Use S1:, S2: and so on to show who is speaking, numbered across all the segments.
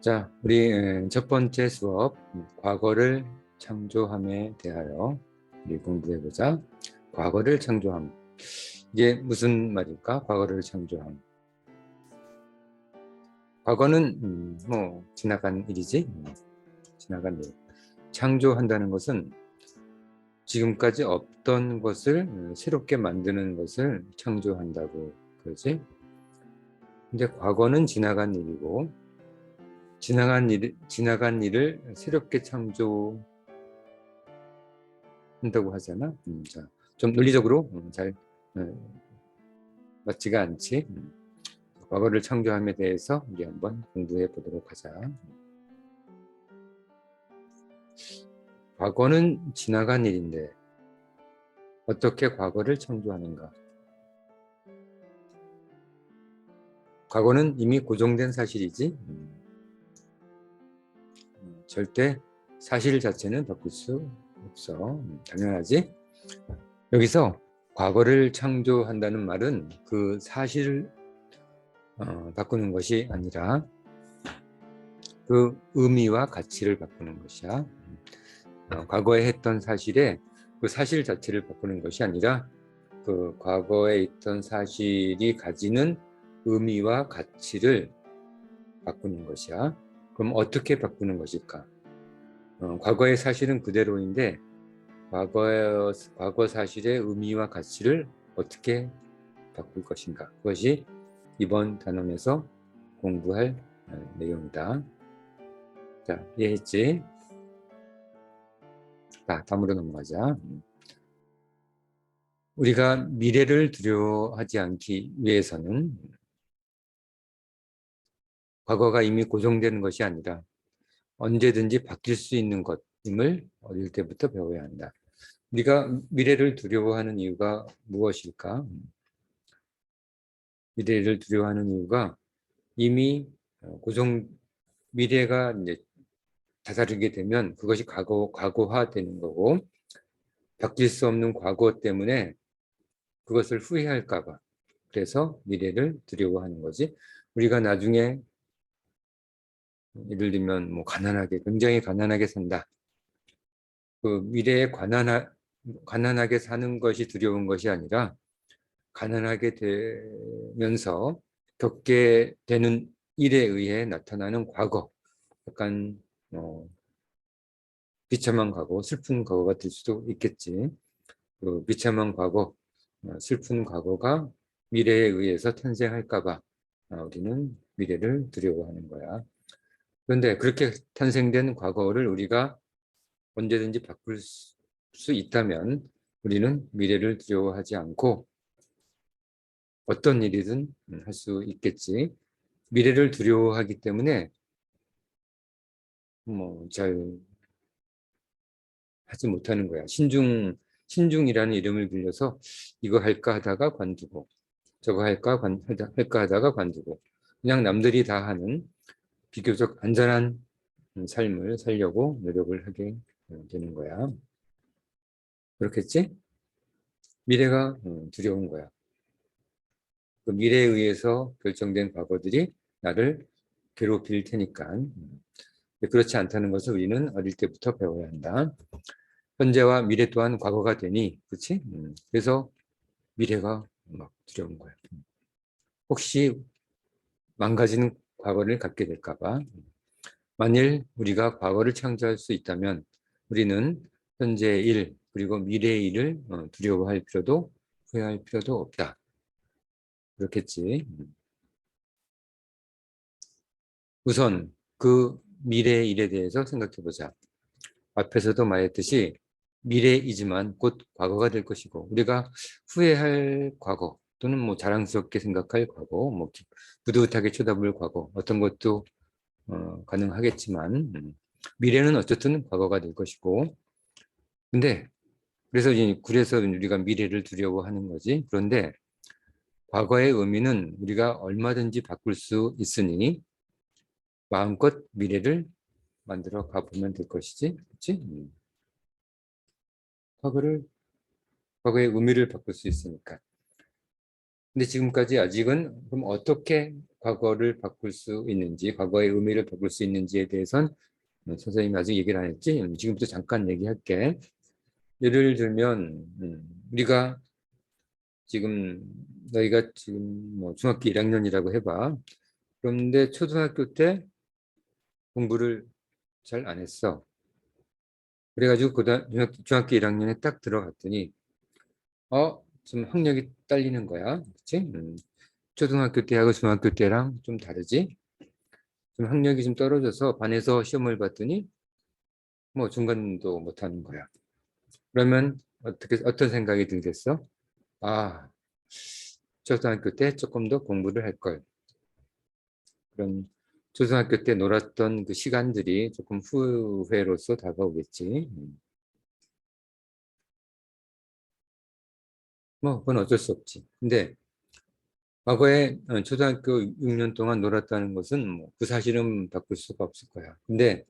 S1: 자, 우리 에, 첫 번째 수업 음, 과거를 창조함에 대하여 우리 공부해 보자. 과거를 창조함. 이게 무슨 말일까? 과거를 창조함. 과거는 음, 뭐 지나간 일이지. 음, 지나간 일. 창조한다는 것은 지금까지 없던 것을 음, 새롭게 만드는 것을 창조한다고 그러지. 근데 과거는 지나간 일이고 지나간 일 지나간 일을 새롭게 창조한다고 하잖아. 음, 자, 좀 논리적으로 음, 잘 음, 맞지가 않지. 음. 과거를 창조함에 대해서 우리 한번 공부해 보도록 하자. 과거는 지나간 일인데 어떻게 과거를 창조하는가? 과거는 이미 고정된 사실이지. 음. 절대 사실 자체는 바꿀 수 없어. 음, 당연하지? 여기서 과거를 창조한다는 말은 그 사실을 어, 바꾸는 것이 아니라 그 의미와 가치를 바꾸는 것이야. 어, 과거에 했던 사실에 그 사실 자체를 바꾸는 것이 아니라 그 과거에 있던 사실이 가지는 의미와 가치를 바꾸는 것이야. 그럼 어떻게 바꾸는 것일까? 어, 과거의 사실은 그대로인데 과거의 과거 사실의 의미와 가치를 어떻게 바꿀 것인가? 그것이 이번 단원에서 공부할 어, 내용이다. 자, 이해했지? 자, 다음으로 넘어가자. 우리가 미래를 두려워하지 않기 위해서는 과거가 이미 고정되는 것이 아니라 언제든지 바뀔 수 있는 것임을 어릴 때부터 배워야 한다. 우리가 미래를 두려워하는 이유가 무엇일까? 미래를 두려워하는 이유가 이미 고정 미래가 이제 다다르게 되면 그것이 과거 과거화되는 거고 바뀔 수 없는 과거 때문에 그것을 후회할까봐 그래서 미래를 두려워하는 거지. 우리가 나중에 예를 들면 뭐 가난하게 굉장히 가난하게 산다. 그 미래에 가난하, 가난하게 사는 것이 두려운 것이 아니라 가난하게 되면서 겪게 되는 일에 의해 나타나는 과거, 약간 어, 비참한 과거, 슬픈 과거가 될 수도 있겠지. 그 비참한 과거, 어, 슬픈 과거가 미래에 의해서 탄생할까봐 어, 우리는 미래를 두려워하는 거야. 그런데 그렇게 탄생된 과거를 우리가 언제든지 바꿀 수 있다면 우리는 미래를 두려워하지 않고 어떤 일이든 할 수 있겠지. 미래를 두려워하기 때문에 뭐 잘 하지 못하는 거야. 신중 신중이라는 이름을 빌려서 이거 할까 하다가 관두고 저거 할까 관, 할까 하다가 관두고 그냥 남들이 다 하는 비교적 안전한 삶을 살려고 노력을 하게 되는 거야. 그렇겠지? 미래가 어, 두려운 거야. 그 미래에 의해서 결정된 과거들이 나를 괴롭힐 테니까. 음. 그렇지 않다는 것을 우리는 어릴 때부터 배워야 한다. 현재와 미래 또한 과거가 되니, 그렇지? 음. 그래서 미래가 막 두려운 거야. 음. 혹시 망가지는 과거를 갖게 될까봐. 만일 우리가 과거를 창조할 수 있다면 우리는 현재의 일 그리고 미래의 일을 어, 두려워할 필요도 후회할 필요도 없다. 그렇겠지. 우선 그 미래의 일에 대해서 생각해 보자. 앞에서도 말했듯이 미래이지만 곧 과거가 될 것이고 우리가 후회할 과거 또는 뭐 자랑스럽게 생각할 과거, 뭐 뿌듯하게 쳐다볼 과거 어떤 것도 어, 가능하겠지만 음, 미래는 어쨌든 과거가 될 것이고 근데 그래서 그래서 우리가 미래를 두려워하는 거지 그런데 과거의 의미는 우리가 얼마든지 바꿀 수 있으니 마음껏 미래를 만들어 가보면 될 것이지 그렇지? 음. 과거를 과거의 의미를 바꿀 수 있으니까 근데 지금까지 아직은 그럼 어떻게 과거를 바꿀 수 있는지, 과거의 의미를 바꿀 수 있는지에 대해선 어, 선생님이 아직 얘기를 안 했지. 음, 지금부터 잠깐 얘기할게. 예를 들면 음, 우리가 지금 너희가 지금 뭐 중학교 1학년이라고 해봐. 그런데 초등학교 때 공부를 잘 안 했어. 그래가지고 고등 중학교 1학년에 딱 들어갔더니 어, 좀 학력이 딸리는 거야. 그치? 음. 초등학교 때하고 중학교 때랑 좀 다르지? 좀 학력이 좀 떨어져서 반에서 시험을 봤더니 뭐 중간도 못 하는 거야. 그러면 어떻게 어떤 생각이 들겠어? 아, 초등학교 때 조금 더 공부를 할 걸. 그런 초등학교 때 놀았던 그 시간들이 조금 후회로서 다가오겠지. 뭐 그건 어쩔 수 없지. 근데 과거에 어, 초등학교 6년 동안 놀았다는 것은 뭐 그 사실은 바꿀 수가 없을 거야. 근데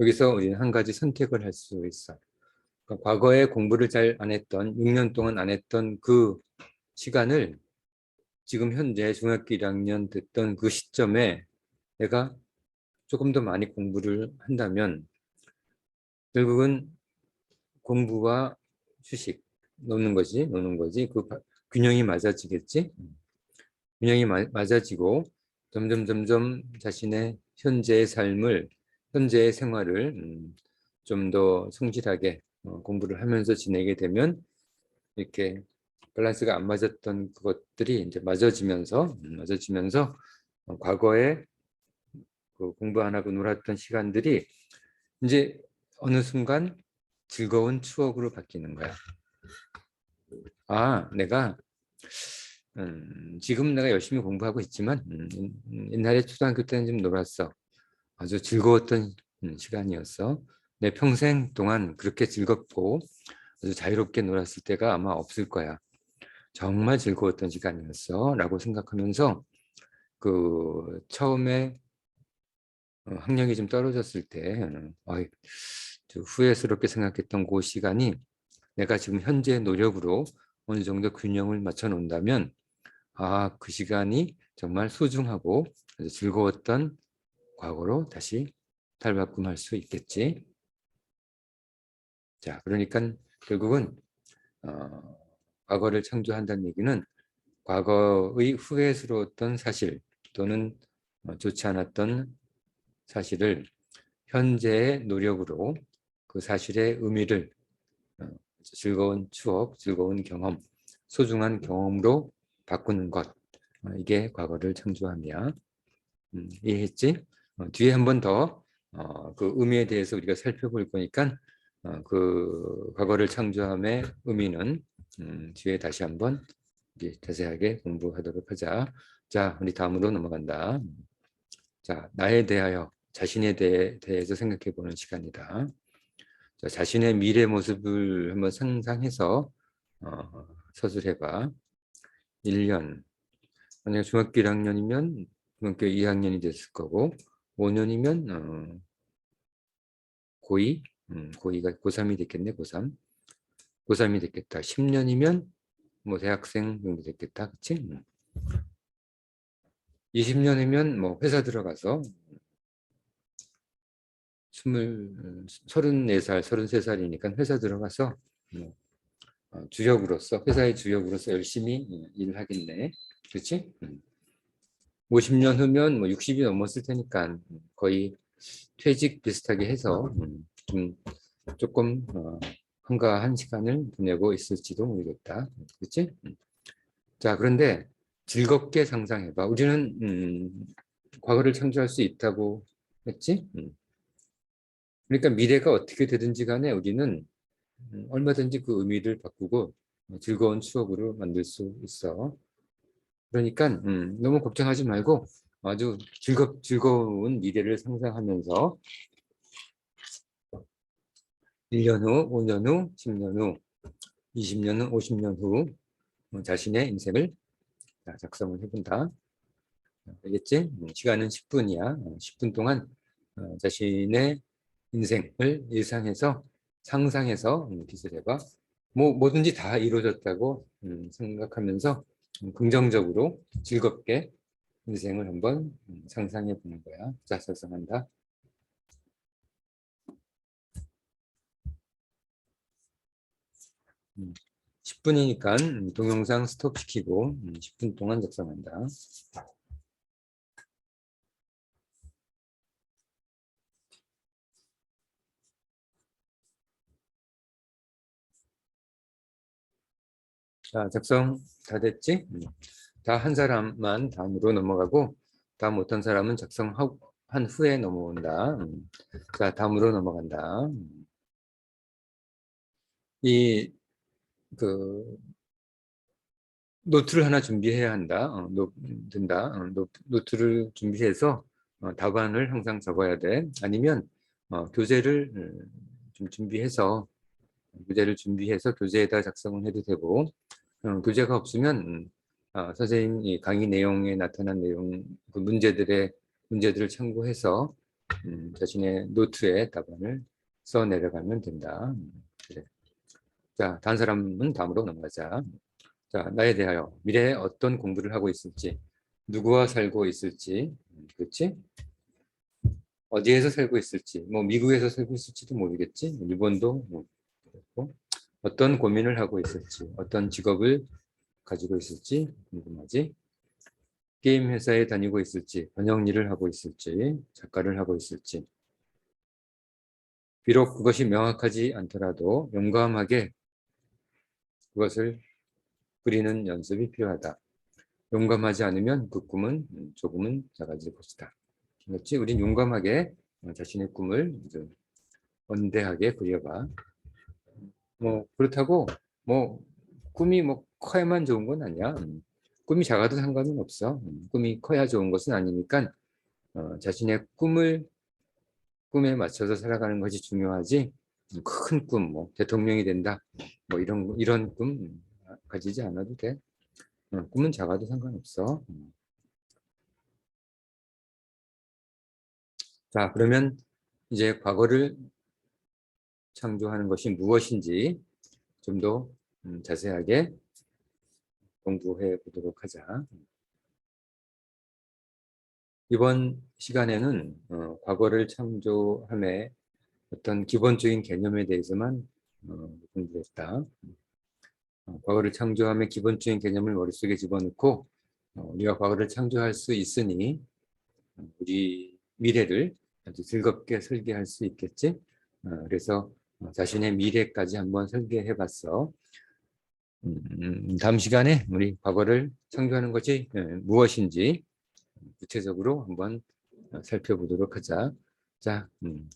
S1: 여기서 우리는 한 가지 선택을 할 수 있어. 그러니까 과거에 공부를 잘 안 했던 6년 동안 안 했던 그 시간을 지금 현재 중학교 1학년 됐던 그 시점에 내가 조금 더 많이 공부를 한다면 결국은 공부와 휴식 노는 거지 노는 거지. 그 균형이 맞아지겠지? 균형이 마, 맞아지고 점점 점점 자신의 현재의 삶을 현재의 생활을 음, 좀 더 성실하게 어, 공부를 하면서 지내게 되면 이렇게 밸런스가 안 맞았던 그것들이 이제 맞아지면서 음, 맞아지면서 어, 과거에 그 공부 안 하고 놀았던 시간들이 이제 어느 순간 즐거운 추억으로 바뀌는 거야. 아, 내가 음, 지금 내가 열심히 공부하고 있지만 음, 음 옛날에 초등학교 때는 좀 놀았어. 아주 즐거웠던 음, 시간이었어. 내 평생 동안 그렇게 즐겁고 아주 자유롭게 놀았을 때가 아마 없을 거야. 정말 즐거웠던 시간이었어. 라고 생각하면서 그 처음에 어, 학력이 좀 떨어졌을 때 어, 후회스럽게 생각했던 그 시간이 내가 지금 현재 노력으로 어느 정도 균형을 맞춰 놓는다면 아, 그 시간이 정말 소중하고 즐거웠던 과거로 다시 탈바꿈할 수 있겠지. 자, 그러니까 결국은 어, 과거를 창조한다는 얘기는 과거의 후회스러웠던 사실 또는 어, 좋지 않았던 사실을 현재의 노력으로 그 사실의 의미를 어, 즐거운 추억, 즐거운 경험, 소중한 경험으로 바꾸는 것 어, 이게 과거를 창조하며 음, 이해했지? 어, 뒤에 한 번 더그 의미에 대해서 우리가 살펴볼 거니까 그 과거를 창조함의 의미는 음, 뒤에 다시 한번 자세하게 공부하도록 하자. 자, 우리 다음으로 넘어간다. 자, 나에 대하여 자신에 대해, 대해서 생각해 보는 시간이다. 자, 자신의 미래 모습을 한번 상상해서 어, 서술해봐. 1년. 만약 중학교 1학년이면 중학교 2학년이 됐을 거고 5년이면 어, 고2, 음, 고2가 고3이 됐겠네, 고3. 고3이 됐겠다. 10년이면 뭐 대학생 정도 됐겠다. 그치? 20년이면 뭐 회사 들어가서 스물 서른네 살, 서른세 살이니까 회사 들어가서 뭐, 어, 주역으로서 회사의 주역으로서 열심히 일을 하겠네. 그렇지? 50년 후면 뭐 60이 넘었을 테니까 거의 퇴직 비슷하게 해서 음, 좀 조금 어, 한가한 시간을 보내고 있을지도 모르겠다. 그렇지? 자, 그런데 즐겁게 상상해봐. 우리는 음, 과거를 창조할 수 있다고 했지? 음. 그러니까 미래가 어떻게 되든지 간에 우리는 음, 얼마든지 그 의미를 바꾸고 즐거운 추억으로 만들 수 있어. 그러니까 음, 너무 걱정하지 말고 아주 즐겁, 즐거운 미래를 상상하면서 1년 후, 5년 후, 10년 후, 20년 후, 50년 후 어, 자신의 인생을 작성을 해본다. 알겠지? 음, 시간은 10분이야. 10분 어, 동안 어, 자신의 인생을 예상해서 상상해서 빚을 해봐. 뭐 뭐든지 다 이루어졌다고 음, 생각하면서 긍정적으로 즐겁게 인생을 한번 음, 상상해 보는 거야. 자, 작성한다. 음, 10분이니까 동영상 스톱시키고 10분 동안 작성한다. 자, 작성 다 됐지? 다 한 사람만 다음으로 넘어가고 다음 못한 사람은 작성한 후에 넘어온다. 음. 자, 다음으로 넘어간다. 이 그 노트를 하나 준비해야 한다. 어, 노, 된다. 어, 노, 노트를 준비해서 어, 답안을 항상 적어야 돼. 아니면 어, 교재를 음, 좀 준비해서 교재를 준비해서 교재에다 작성을 해도 되고 어, 교재가 없으면 음, 어, 선생님이 강의 내용에 나타난 내용 그 문제들의 문제들을 참고해서 음, 자신의 노트에 답안을 써 내려가면 된다. 음, 그래. 자, 다른 사람은 다음으로 넘어가자. 자, 나에 대하여 미래에 어떤 공부를 하고 있을지, 누구와 살고 있을지, 음, 그렇지? 어디에서 살고 있을지, 뭐 미국에서 살고 있을지도 모르겠지, 일본도 뭐 어떤 고민을 하고 있을지, 어떤 직업을 가지고 있을지 궁금하지? 게임 회사에 다니고 있을지, 번역 일을 하고 있을지, 작가를 하고 있을지. 비록 그것이 명확하지 않더라도 용감하게 그것을 그리는 연습이 필요하다. 용감하지 않으면 그 꿈은 조금은 작아질 것이다. 그렇지? 우린 용감하게 자신의 꿈을 원대하게 그려봐. 뭐 그렇다고 뭐 꿈이 뭐 커야만 좋은 건 아니야. 음. 꿈이 작아도 상관은 없어. 음. 꿈이 커야 좋은 것은 아니니까 어, 자신의 꿈을 꿈에 맞춰서 살아가는 것이 중요하지. 큰 꿈, 뭐 대통령이 된다, 뭐 이런 이런 꿈 가지지 않아도 돼. 어, 꿈은 작아도 상관없어. 음. 자, 그러면 이제 과거를 창조하는 것이 무엇인지 좀 더 자세하게 공부해 보도록 하자. 이번 시간에는 어, 과거를 창조함의 어떤 기본적인 개념에 대해서만 어, 공부했다. 어, 과거를 창조함의 기본적인 개념을 머릿속에 집어넣고 어, 우리가 과거를 창조할 수 있으니 어, 우리 미래를 아주 즐겁게 설계할 수 있겠지. 어, 그래서 어, 자신의 미래까지 한번 설계해 봤어. 음, 다음 시간에 우리 과거를 창조하는 것이 예, 무엇인지 구체적으로 한번 살펴보도록 하자. 자, 음,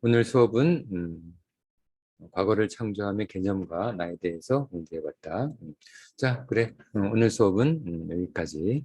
S1: 오늘 수업은 음, 과거를 창조함의 개념과 나에 대해서 공부해 봤다. 음, 자, 그래. 어, 오늘 수업은 음, 여기까지.